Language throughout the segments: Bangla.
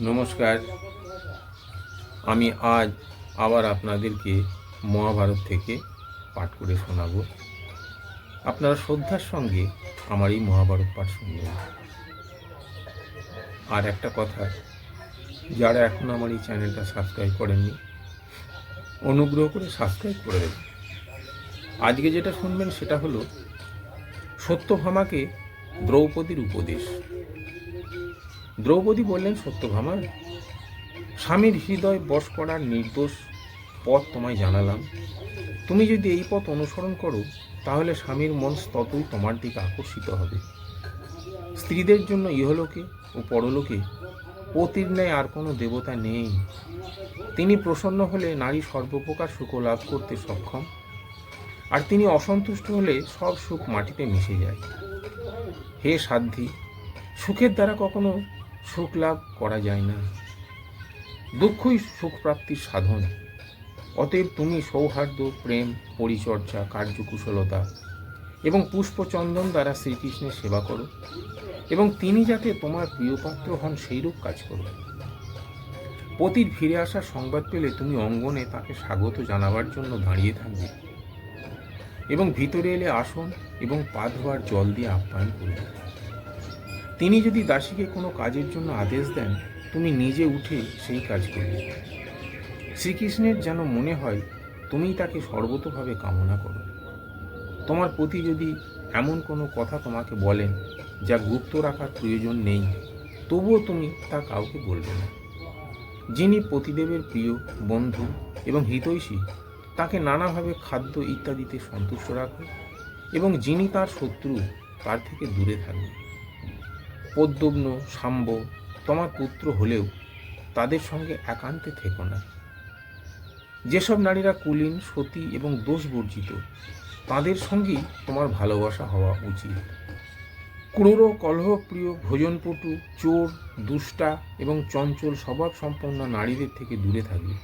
নমস্কার। আমি আজ আবার আপনাদেরকে মহাভারত থেকে পাঠ করে শোনাব। আপনারা শ্রদ্ধার সঙ্গে আমার এই মহাভারত পাঠ শুনবেন। আর একটা কথা, যারা এখন আমার এই চ্যানেলটা সাবস্ক্রাইব করেননি, অনুগ্রহ করে সাবস্ক্রাইব করে দেবেন। আজকে যেটা শুনবেন সেটা হলো সত্যভামাকে দ্রৌপদীর উপদেশ। দ্রৌপদী বললেন সত্যভামা স্বামীর হৃদয় বশ করার নির্দোষ পথ তোমায় জানালাম। তুমি যদি এই পথ অনুসরণ করো, তাহলে স্বামীর মন ততই তোমার দিকে আকর্ষিত হবে। স্ত্রীদের জন্য ইহলোকে ও পরলোকে পতির ন্যায় আর কোনো দেবতা নেই। তিনি প্রসন্ন হলে নারী সর্বপ্রকার সুখ লাভ করতে সক্ষম, আর তিনি অসন্তুষ্ট হলে সব সুখ মাটিতে মিশে যায়। হে সাধ্যী, সুখের দ্বারা কখনো সুখ লাভ করা যায় না। দুঃখই সুখ প্রাপ্তির সাধন। অতএব তুমি সৌহার্দ্য, প্রেম, পরিচর্যা, কার্যকুশলতা এবং পুষ্পচন্দন দ্বারা শ্রীকৃষ্ণের সেবা করো এবং তিনি যাতে তোমার প্রিয়পাত্র হন, সেইরূপ কাজ করো। পতির ফিরে আসার সংবাদ পেলে তুমি অঙ্গনে তাকে স্বাগত জানাবার জন্য দাঁড়িয়ে থাকবে এবং ভিতরে এলে আসন এবং পা ধোয়ার জল দিয়ে আপ্যায়ন করবে। তিনি যদি দাসীকে কোনো কাজের জন্য আদেশ দেন, তুমি নিজে উঠে সেই কাজ করবে। শ্রীকৃষ্ণের যেন মনে হয় তুমি তাকে সর্বতভাবে কামনা করো। তোমার প্রতি যদি এমন কোনো কথা তোমাকে বলেন, যা গুপ্ত রাখার প্রয়োজন নেই, তবুও তুমি তা কাউকে বলবে না। যিনি পতিদেবের প্রিয়, বন্ধু এবং হিতৈষী, তাকে নানাভাবে খাদ্য ইত্যাদিতে সন্তুষ্ট রাখো এবং যিনি তার শত্রু, তার থেকে দূরে থাকবে পদ্মগ্ন সাম্ব তোমার পুত্র হলেও তাদের সঙ্গে একান্তে থেকো না। যেসব নারীরা কুলীন, সতী এবং দোষ বর্জিত তাদের সঙ্গেই তোমার ভালোবাসা হওয়া উচিত। ক্রূর, কলহপ্রিয়, ভোজনপটু, চোর, দুষ্টা এবং চঞ্চল স্বভাব সম্পন্ন নারীদের থেকে দূরে থাকবে।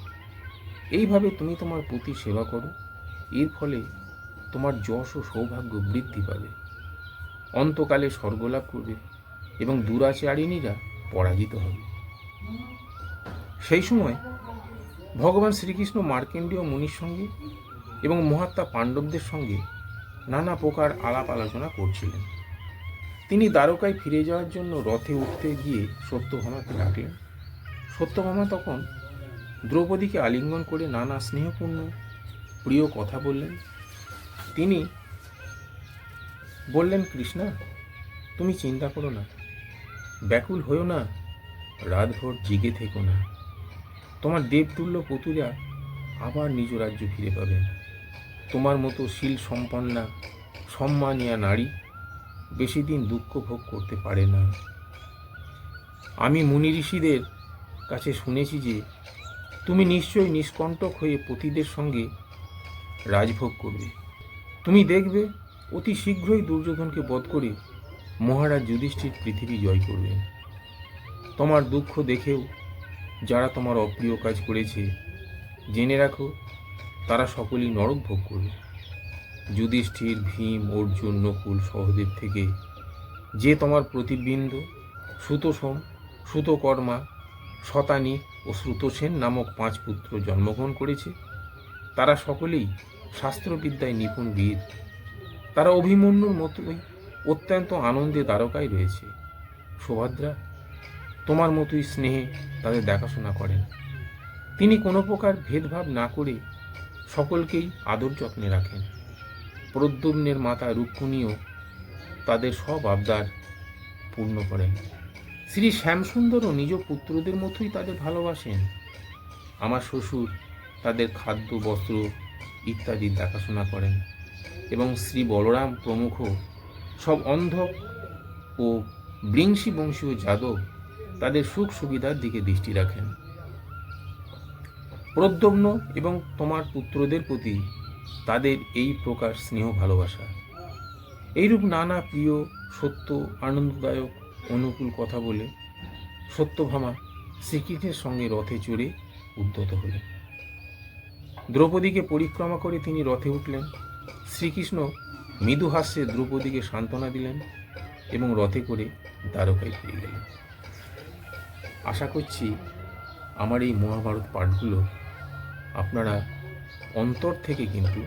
এইভাবে তুমি তোমার প্রতি সেবা করো। এর ফলে তোমার যশ ও সৌভাগ্য বৃদ্ধি পাবে। অন্তকালে স্বর্গলাভ করবে। এবং দুরাচারিণীরা পরাজিত হবে সেই সময় ভগবান শ্রীকৃষ্ণ মার্কেন্ডীয় মুনির সঙ্গে এবং মহাত্মা পাণ্ডবদের সঙ্গে নানা প্রকার আলাপ আলোচনা করছিলেন। তিনি দ্বারকায় ফিরে যাওয়ার জন্য রথে উঠতে গিয়ে সত্যভামাকে ডাকলেন। সত্যভামা তখন দ্রৌপদীকে আলিঙ্গন করে নানা স্নেহপূর্ণ, প্রিয় কথা বললেন। তিনি বললেন, কৃষ্ণা, তুমি চিন্তা করো না। ব্যাকুল হয়েও না, রাতভর জেগে থেকো না। তোমার দেবতুল্য পুতুরা আবার নিজ রাজ্য ফিরে পাবেন তোমার মতো শীল সম্পন্না, সম্মানিয়া নারী বেশি দিন দুঃখ ভোগ করতে পারে না। আমি মুনি ঋষিদের কাছে শুনেছি যে, তুমি নিশ্চয়ই নিষ্কণ্টক হয়ে পতিদের সঙ্গে রাজভোগ করবে। তুমি দেখবে, অতি শীঘ্রই দুর্যোধনকে বধ করে মহারাজ যুধিষ্ঠির পৃথিবী জয় করবেন। তোমার দুঃখ দেখেও যারা তোমার অপ্রিয় কাজ করেছে, জেনে রাখো, তারা সকলেই নরক ভোগ করবে। যুধিষ্ঠির, ভীম, অর্জুন, নকুল, সহদেব থেকে যে তোমার প্রতিবিন্দ সুতোসম সুতকর্মা, শতানী ও শ্রুতসেন নামক পাঁচ পুত্র জন্মগ্রহণ করেছে, তারা সকলেই শাস্ত্রবিদ্যায় নিপুণ বীর। তারা অভিমন্যুর মতোই অত্যন্ত আনন্দে দ্বারকায় রয়েছে। সুভদ্রা, তোমার মতোই স্নেহে তাদের দেখাশোনা করেন। তিনি কোনো প্রকার ভেদভাব না করে সকলকেই আদর যত্নে রাখেন। প্রদ্যুম্নের মাতা রুক্মিণীও তাদের সব আবদার পূর্ণ করেন। শ্রী শ্যামসুন্দরও নিজ পুত্রদের মতোই তাদের ভালোবাসেন। আমার শ্বশুর তাদের খাদ্য, বস্ত্র ইত্যাদির দেখাশোনা করেন এবং শ্রী বলরাম প্রমুখ সব অন্ধ ও বৃংশী বংশীয় যাদব তাদের সুখ সুবিধার দিকে দৃষ্টি রাখেন। প্রদ্যম্ন এবং তোমার পুত্রদের প্রতি তাদের এই প্রকার স্নেহ ভালোবাসা। এইরূপ নানা প্রিয়, সত্য, আনন্দদায়ক, অনুকূল কথা বলে সত্যভামা শ্রীকৃষ্ণের সঙ্গে রথে চড়ে উদ্যত হলেন। দ্রৌপদীকে পরিক্রমা করে তিনি রথে উঠলেন। শ্রীকৃষ্ণ মৃদু হাস্যে দ্রৌপদীকে সান্ত্বনা দিলেন এবং রথে করে দ্বারকায় ফিরে গেলেন। আশা করছি আমার এই মহাভারত পাঠগুলো আপনারা অন্তর থেকে কিন্তু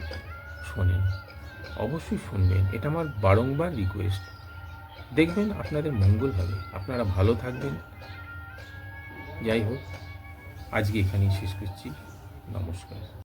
শোনেন। অবশ্যই শুনবেন। এটা আমার বারংবার রিকোয়েস্ট দেখবেন আপনাদের মঙ্গল হবে। আপনারা ভালো থাকবেন। যাই হোক, আজকে এখানেই শেষ করছি। নমস্কার।